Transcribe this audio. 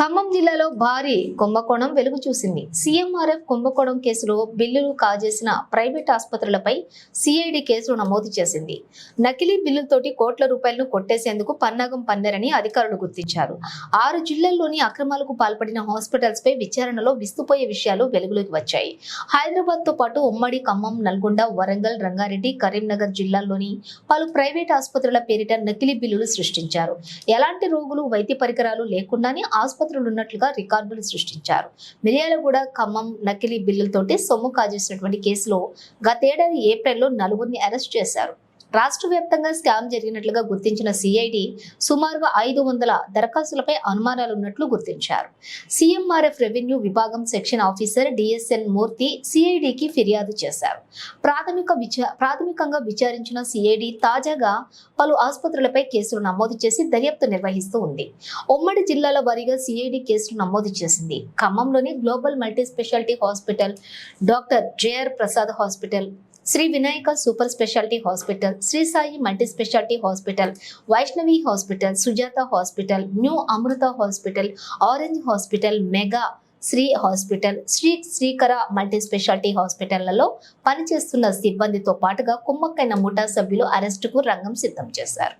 ఖమ్మం జిల్లాలో భారీ కుంభకోణం వెలుగు చూసింది. సీఎంఆర్ఎఫ్ కుంభకోణం కేసులో బిల్లులు కాజేసిన ప్రైవేట్ ఆసుపత్రులపై సిఐడి కేసులు నమోదు చేసింది. నకిలీ బిల్లులతోటి కోట్ల రూపాయలను కొట్టేసేందుకు పన్నాగం పన్నారని అధికారులు గుర్తించారు. ఆరు జిల్లాల్లోని అక్రమాలకు పాల్పడిన హాస్పిటల్స్ పై విచారణలో విస్తుపోయే విషయాలు వెలుగులోకి వచ్చాయి. హైదరాబాద్తో పాటు ఉమ్మడి ఖమ్మం నల్గొండ వరంగల్ రంగారెడ్డి కరీంనగర్ జిల్లాల్లోని పలు ప్రైవేట్ ఆసుపత్రుల పేరిట నకిలీ బిల్లులు సృష్టించారు. ఎలాంటి రోగులు వైద్య పరికరాలు లేకుండానే ఆసుపత్రి ఉన్నట్లుగా రికార్డులు సృష్టించారు. మిర్యాలగూడ ఖమ్మం నకిలీ బిల్లులతోటి సొమ్ము కాజేసినటువంటి కేసులో గతేడాది ఏప్రిల్లో నలుగురిని అరెస్ట్ చేశారు. రాష్ట్ర వ్యాప్తంగా స్కామ్ జరిగినట్లుగా గుర్తించిన సిఐడి సుమారుగా ఐదు వందల దరఖాస్తులపై అనుమానాలు ఉన్నట్లు గుర్తించారు. సీఎంఆర్ఎఫ్ రెవెన్యూ విభాగం సెక్షన్ ఆఫీసర్ డిఎస్ఎన్ మూర్తి సిఐడికి ఫిర్యాదు చేశారు. ప్రాథమిక విచా ప్రాథమికంగా విచారించిన సిఐడి తాజాగా పలు ఆసుపత్రులపై కేసులు నమోదు చేసి దర్యాప్తు నిర్వహిస్తూ ఉంది. ఉమ్మడి జిల్లాల వారీగా సిఐడి కేసులు నమోదు చేసింది. ఖమ్మంలోని global multi speciality hospital doctor JR Prasad hospital Shri Vinayaka super speciality hospital Shri Sai multi speciality hospital Vaishnavi hospital Sujatha hospital new Amrutha hospital orange hospital mega Shri hospital Shri Srikara multi speciality హాస్పిటళ్ళలో పనిచేస్తున్న సిబ్బందితో పాటుగా కుమ్మక్కైన ముఠా సభ్యులు అరెస్టుకు రంగం సిద్ధం చేశారు.